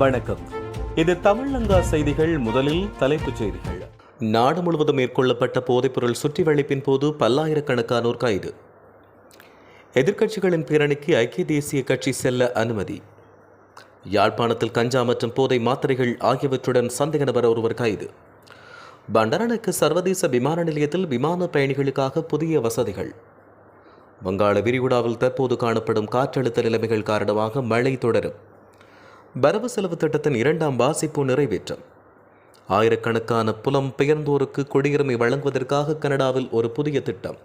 வணக்கம். இது தமிழங்கா செய்திகள் முதலில் தலைப்புச் செய்திகள். நாடு முழுவதும் மேற்கொள்ளப்பட்ட போதைப்பொருள் சுற்றி வளைப்பின் போது பல்லாயிரக்கணக்கானோர் கைது. எதிர்க்கட்சிகளின் பேரணிக்கு ஐக்கிய தேசிய கட்சி செல்ல அனுமதி. யாழ்ப்பாணத்தில் கஞ்சா மற்றும் போதை மாத்திரைகள் ஆகியவற்றுடன் சந்தேக நபர் ஒருவர் கைது. பண்டரனுக்கு சர்வதேச விமான நிலையத்தில் விமான பயணிகளுக்காக புதிய வசதிகள். வங்காள விரிகுடாவில் தற்போது காணப்படும் காற்றழுத்த நிலைமைகள் காரணமாக மழை தொடரும். வரவு செலவு திட்டத்தின் இரண்டாம் வாசிப்பு நிறைவேற்றம். ஆயிரக்கணக்கான புலம் பெயர்ந்தோருக்கு குடியுரிமை வழங்குவதற்காக கனடாவில் ஒரு புதிய திட்டம்.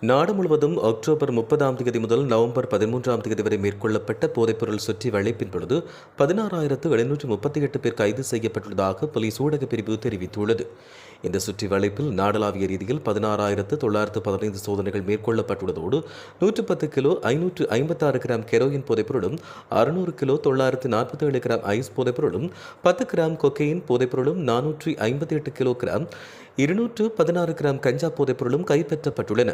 நாடு முழுவதும் அக்டோபர் முப்பதாம் தேதி முதல் நவம்பர் பதிமூன்றாம் தேதி வரை மேற்கொள்ளப்பட்ட போதைப்பொருள் சுற்றி வளைப்பின் பொழுது பதினாறாயிரத்து எழுநூற்று முப்பத்தி எட்டு பேர் கைது செய்யப்பட்டுள்ளதாக போலீஸ் ஊடகப் பிரிவு தெரிவித்துள்ளது. இந்த சுற்றி வளைப்பில் நாடளாவிய ரீதியில் பதினாறாயிரத்து தொள்ளாயிரத்து பதினைந்து சோதனைகள் மேற்கொள்ளப்பட்டுள்ளதோடு நூற்று பத்து கிலோ ஐநூற்று ஐம்பத்தாறு கிராம் கெரோயின் போதைப்பொருளும் அறுநூறு கிலோ தொள்ளாயிரத்து நாற்பத்தி ஏழு கிராம் ஐஸ் போதைப்பொருளும் பத்து கிராம் கொக்கையின் போதைப்பொருளும் நானூற்றி ஐம்பத்தி எட்டு கிலோ கிராம் இருநூற்று பதினாறு கிராம் கஞ்சா போதைப்பொருளும் கைப்பற்றப்பட்டுள்ளன.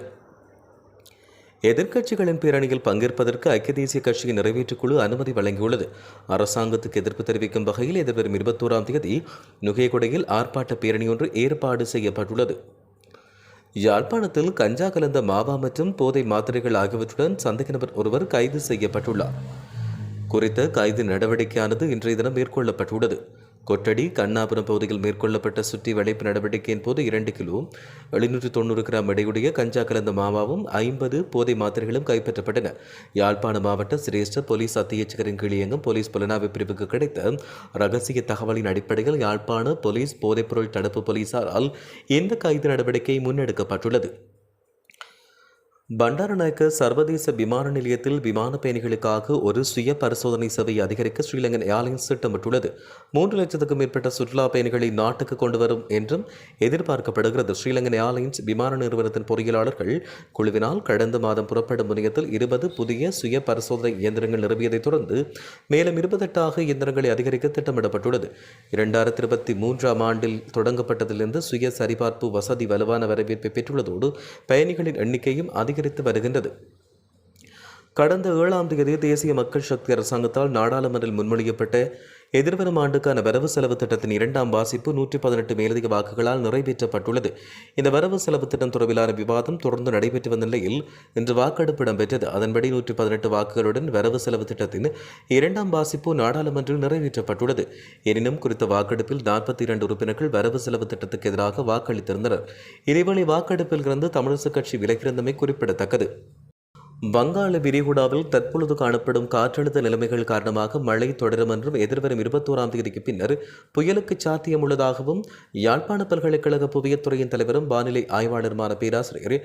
எதிர்க்கட்சிகளின் பேரணியில் பங்கேற்பதற்கு ஐக்கிய தேசிய கட்சியின் நிறைவேற்றுக் குழு அனுமதி வழங்கியுள்ளது. அரசாங்கத்துக்கு எதிர்ப்பு தெரிவிக்கும் வகையில் எதிர்வரும் இருபத்தோராம் தேதி நுகையகொடையில் ஆர்ப்பாட்ட பேரணி ஒன்று ஏற்பாடு செய்யப்பட்டுள்ளது. யாழ்ப்பாணத்தில் கஞ்சா கலந்த மாவா மற்றும் போதை மாத்திரைகள் ஆகியவற்றுடன் சந்தேக நபர் ஒருவர் கைது செய்யப்பட்டுள்ளார். குறித்த கைது நடவடிக்கையானது இன்றைய தினம் மேற்கொள்ளப்பட்டுள்ளது. கொட்டடி கண்ணாபுரம் பகுதியில் மேற்கொள்ளப்பட்ட சுற்றி வளைப்பு நடவடிக்கையின் போது இரண்டு கிலோ எழுநூற்றி தொண்ணூறு கிராம் எடையுடைய கஞ்சா கலந்த மாவாவும் ஐம்பது போதை மாத்திரைகளும் கைப்பற்றப்பட்டன. யாழ்ப்பாண மாவட்ட சிரேஷ்ட போலீஸ் அத்தியட்சகரின் கீழ் இயங்கும் போலீஸ் புலனாய்வு பிரிவுக்கு கிடைத்த ரகசிய தகவலின் அடிப்படையில் யாழ்ப்பாண போலீஸ் போதைப்பொருள் தடுப்பு போலீசாரால் இந்த கைது நடவடிக்கை முன்னெடுக்கப்பட்டுள்ளது. பண்டாரநாயக்க சர்வதேச விமான நிலையத்தில் விமான பயணிகளுக்காக ஒரு சுய பரிசோதனை சேவை அதிகரிக்க ஸ்ரீலங்கன் ஏர்லைன்ஸ் திட்டமிட்டுள்ளது. மூன்று லட்சத்துக்கும் மேற்பட்ட சுற்றுலா பயணிகளை நாட்டுக்கு கொண்டு வரும் என்றும் எதிர்பார்க்கப்படுகிறது. ஸ்ரீலங்கன் ஏர்லைன்ஸ் விமான நிறுவனத்தின் பொறியியலாளர்கள் குழுவினால் கடந்த மாதம் புறப்படும் முனையத்தில் இருபது புதிய சுய பரிசோதனை இயந்திரங்கள் நிறுவியதைத் தொடர்ந்து மேலும் இருபத்தெட்டாக இயந்திரங்களை அதிகரிக்க திட்டமிடப்பட்டுள்ளது. இரண்டாயிரத்தி இருபத்தி மூன்றாம் ஆண்டில் தொடங்கப்பட்டதிலிருந்து சுய சரிபார்ப்பு வசதி வலுவான வரவேற்பை பெற்றுள்ளதோடு பயணிகளின் எண்ணிக்கையும் அதிகரித்து வருகின்றது. கடந்த ஏழாம் தேதி தேசிய மக்கள் சக்தி அரசாங்கத்தால் நாடாளுமன்றில் முன்மொழியப்பட்ட எதிர்வரும் ஆண்டுக்கான வரவு செலவு திட்டத்தின் இரண்டாம் வாசிப்பு நூற்றி பதினெட்டு மேலதிக வாக்குகளால் நிறைவேற்றப்பட்டுள்ளது. இந்த வரவு செலவு திட்டம் தொடர்பிலான விவாதம் தொடர்ந்து நடைபெற்று வந்த நிலையில் இன்று வாக்கெடுப்பு இடம்பெற்றது. அதன்படி நூற்றி பதினெட்டு வாக்குகளுடன் வரவு செலவு திட்டத்தின் இரண்டாம் வாசிப்பு நாடாளுமன்றில் நிறைவேற்றப்பட்டுள்ளது. எனினும் குறித்த வாக்கெடுப்பில் நாற்பத்தி இரண்டு உறுப்பினர்கள் வரவு செலவு திட்டத்துக்கு எதிராக வாக்களித்திருந்தனர். இதேவேளை வாக்கெடுப்பில் இருந்து தமிழரசுக் கட்சி விலகியிருந்தமை குறிப்பிடத்தக்கது. வங்காள விரிகுடாவில் தற்பொழுது காணப்படும் காற்றழுத்த நிலைமைகள் காரணமாக மழை தொடரும் என்றும் எதிர்வரும் இருபத்தோராம் தேதிக்கு பின்னர் புயலுக்கு சாத்தியம் உள்ளதாகவும் யாழ்ப்பாண பல்கலைக்கழக புவியத்துறையின் தலைவரும் வானிலை ஆய்வாளருமான பேராசிரியர்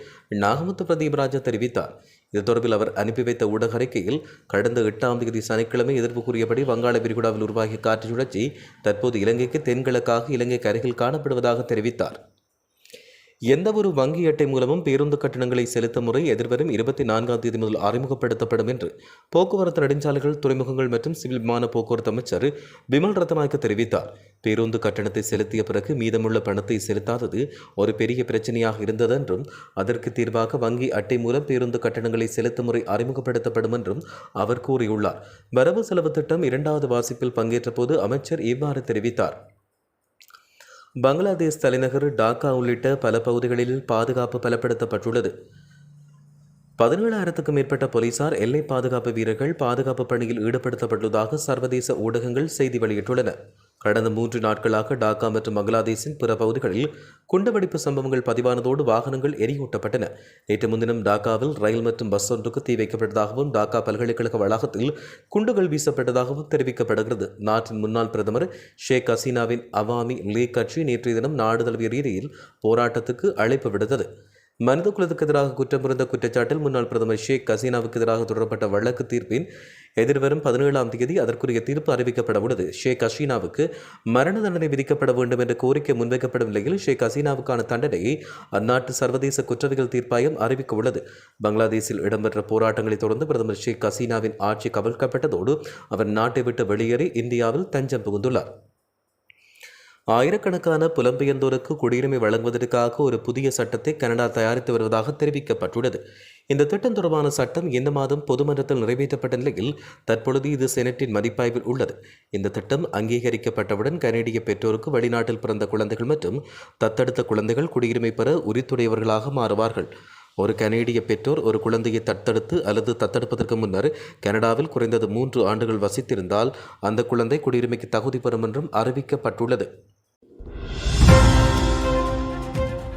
நாகமுத்து பிரதீபராஜா தெரிவித்தார். இது தொடர்பில் அவர் அனுப்பி வைத்த ஊடக அறிக்கையில் கடந்த எட்டாம் தேதி சனிக்கிழமை எதிர்ப்பு கூறியபடி வங்காள விரிகுடாவில் உருவாகிய காற்று சுழற்சி தற்போது இலங்கைக்கு தென்கிழக்காக இலங்கைக்கு அருகில் காணப்படுவதாக தெரிவித்தார். எந்தவொரு வங்கி அட்டை மூலமும் பேருந்து கட்டணங்களை செலுத்தும் முறை எதிர்வரும் இருபத்தி நான்காம் தேதி முதல் அறிமுகப்படுத்தப்படும் என்று போக்குவரத்து நெடுஞ்சாலைகள் துறைமுகங்கள் மற்றும் சிவில் விமான போக்குவரத்து அமைச்சர் விமல் ரத்நாயக்க தெரிவித்தார். பேருந்து கட்டணத்தை செலுத்திய பிறகு மீதமுள்ள பணத்தை செலுத்தாதது ஒரு பெரிய பிரச்சனையாக இருந்தது என்றும் அதற்கு தீர்வாக வங்கி அட்டை மூலம் பேருந்து கட்டணங்களை செலுத்தும் முறை அறிமுகப்படுத்தப்படும் என்றும் அவர் கூறியுள்ளார். வரவு செலவு திட்டம் இரண்டாவது வாசிப்பில் பங்கேற்ற போது அமைச்சர் இவ்வாறு தெரிவித்தார். பங்களாதேஷ் தலைநகர் டாக்கா உள்ளிட்ட பல பகுதிகளில் பாதுகாப்பு பலப்படுத்தப்பட்டுள்ளது. பதினேழாயிரத்துக்கும் மேற்பட்ட போலீசார் எல்லை பாதுகாப்பு வீரர்கள் பாதுகாப்பு பணியில் ஈடுபடுத்தப்பட்டுள்ளதாக சர்வதேச ஊடகங்கள் செய்தி வெளியிட்டுள்ளன. கடந்த மூன்று நாட்களாக டாக்கா மற்றும் பங்களாதேஷின் பிற பகுதிகளில் குண்டுவெடிப்பு சம்பவங்கள் பதிவானதோடு வாகனங்கள் எரியூட்டப்பட்டன. நேற்று முன்தினம் டாக்காவில் ரயில் மற்றும் பஸ் ஒன்றுக்கு தீ வைக்கப்பட்டதாகவும் டாக்கா பல்கலைக்கழக வளாகத்தில் குண்டுகள் வீசப்பட்டதாகவும் தெரிவிக்கப்படுகிறது. நாட்டின் முன்னாள் பிரதமர் ஷேக் ஹசீனாவின் அவாமி லீக் கட்சி நேற்றைய தினம் நாடு தழுவிய ரீதியில் போராட்டத்துக்கு அழைப்பு விடுத்தது. மனித குலத்துக்கு எதிராக குற்றம் புரிந்த குற்றச்சாட்டில் முன்னாள் பிரதமர் ஷேக் ஹசீனாவுக்கு எதிராக தொடரப்பட்ட வழக்கு தீர்ப்பின் எதிர்வரும் பதினேழாம் தேதி அதற்குரிய தீர்ப்பு அறிவிக்கப்பட உள்ளது. ஷேக் ஹசீனாவுக்கு மரண தண்டனை விதிக்கப்பட வேண்டும் என்ற கோரிக்கை முன்வைக்கப்படும் நிலையில் ஷேக் ஹசீனாவுக்கான தண்டனையை அந்நாட்டு சர்வதேச குற்றவியல் தீர்ப்பாயம் அறிவிக்க உள்ளது. பங்களாதேஷில் இடம்பெற்ற போராட்டங்களை தொடர்ந்து பிரதமர் ஷேக் ஹசீனாவின் ஆட்சி கவிழ்க்கப்பட்டதோடு அவர் நாட்டை விட்டு வெளியேறி இந்தியாவில் தஞ்சம் புகுந்துள்ளார். ஆயிரக்கணக்கான புலம்பெயர்ந்தோருக்கு குடியுரிமை வழங்குவதற்காக ஒரு புதிய சட்டத்தை கனடா தயாரித்து வருவதாக தெரிவிக்கப்பட்டுள்ளது. இந்த திட்டம் தொடர்பான சட்டம் இந்த மாதம் பொதுமன்றத்தில் நிறைவேற்றப்பட்ட நிலையில் தற்பொழுது இது செனட்டின் மதிப்பாய்வில் உள்ளது. இந்த திட்டம் அங்கீகரிக்கப்பட்டவுடன் கனேடிய பெற்றோருக்கு வெளிநாட்டில் பிறந்த குழந்தைகள் மற்றும் தத்தெடுத்த குழந்தைகள் குடியுரிமை பெற உரித்துடையவர்களாக மாறுவார்கள். ஒரு கனேடிய பெற்றோர் ஒரு குழந்தையை தத்தெடுத்து அல்லது தத்தெடுப்பதற்கு முன்னர் கனடாவில் குறைந்தது மூன்று ஆண்டுகள் வசித்திருந்தால் அந்த குழந்தை குடியுரிமைக்கு தகுதி பெறும் என்றும் அறிவிக்கப்பட்டுள்ளது.